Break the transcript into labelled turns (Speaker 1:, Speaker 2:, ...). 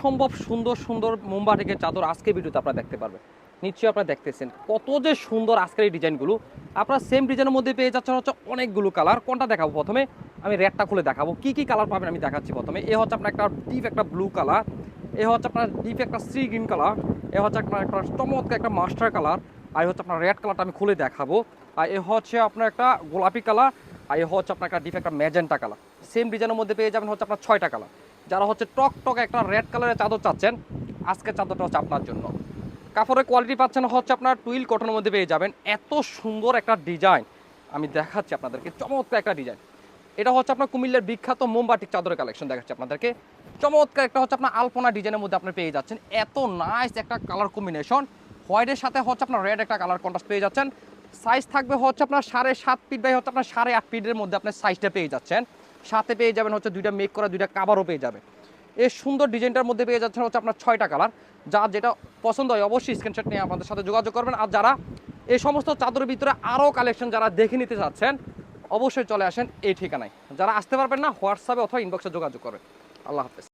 Speaker 1: অসম্ভব সুন্দর সুন্দর মোমবাটিকের চাদর আজকে ভিডিওতে আপনারা দেখতে পারবেন। নিশ্চয়ই আপনারা দেখতেছেন। কত যে সুন্দর আজকের এই ডিজাইনগুলো। আপনারা সেম ডিজাইনের মধ্যে পেয়ে যাচ্ছেন হচ্ছে অনেকগুলো কালার কোনটা দেখাবো প্রথমে? আমি রেডটা খুলে দেখাবো। কি কি কালার পাবেন আমি দেখাচ্ছি প্রথমে। এ হচ্ছে আপনার একটা ডিপ একটা ব্লু কালার এ হচ্ছে আপনার ডিপ একটা সি গ্রিন কালার এ হচ্ছে আপনার একটা চমৎকার একটা মাস্টার কালার আর হচ্ছে আপনার রেড কালারটা আমি খুলে দেখাবো। আর এ হচ্ছে আপনার একটা গোলাপি কালার আর এ হচ্ছে আপনার একটা ডিপ একটা ম্যাজেন্টা কালার সেম ডিজাইনের মধ্যে পেয়ে যাবেন হচ্ছে আপনার ছয়টা কালার যারা হচ্ছে টক টক একটা রেড কালারের চাদর চাচ্ছেন, আজকের চাদরটা হচ্ছে আপনার জন্য। কাপড়ের কোয়ালিটি পাচ্ছেন হচ্ছে আপনার টুইল কটনের মধ্যে পেয়ে যাবেন। এত সুন্দর একটা ডিজাইন আমি দেখাচ্ছি আপনাদেরকে, চমৎকার একটা ডিজাইন এটা হচ্ছে আপনার কুমিল্লার বিখ্যাত মোমবাটিক চাদরের কালেকশন দেখাচ্ছি আপনাদেরকে। চমৎকার একটা হচ্ছে আপনার আলপনা ডিজাইনের মধ্যে আপনি পেয়ে যাচ্ছেন। এত নাইস একটা কালার কম্বিনেশন হোয়াইটের সাথে হচ্ছে আপনার রেড একটা কালার কন্ট্রাস্ট পেয়ে যাচ্ছেন। সাইজ থাকবে হচ্ছে আপনার সাড়ে সাত ফিট বাই হচ্ছে আপনার সাড়ে আট ফিটের মধ্যে আপনার সাইজটা পেয়ে যাচ্ছেন। সাথে পেয়ে যাবেন হচ্ছে দুইটা মেক করা, দুইটা কাভারও পেয়ে যাবে এই সুন্দর ডিজাইনটার মধ্যে পেয়ে যাচ্ছেন হচ্ছে আপনার ছয়টা কালার যা যেটা পছন্দ হয় অবশ্যই স্ক্রিনশট নিয়ে আমাদের সাথে যোগাযোগ করবেন। আর যারা এই সমস্ত চাদরের ভিতরে আরও কালেকশন যারা দেখে নিতে চাচ্ছেন, অবশ্যই চলে আসেন এই ঠিকানায়। যারা আসতে পারবেন না হোয়াটসঅ্যাপে অথবা ইনবক্সে যোগাযোগ করবেন। আল্লাহ হাফেজ।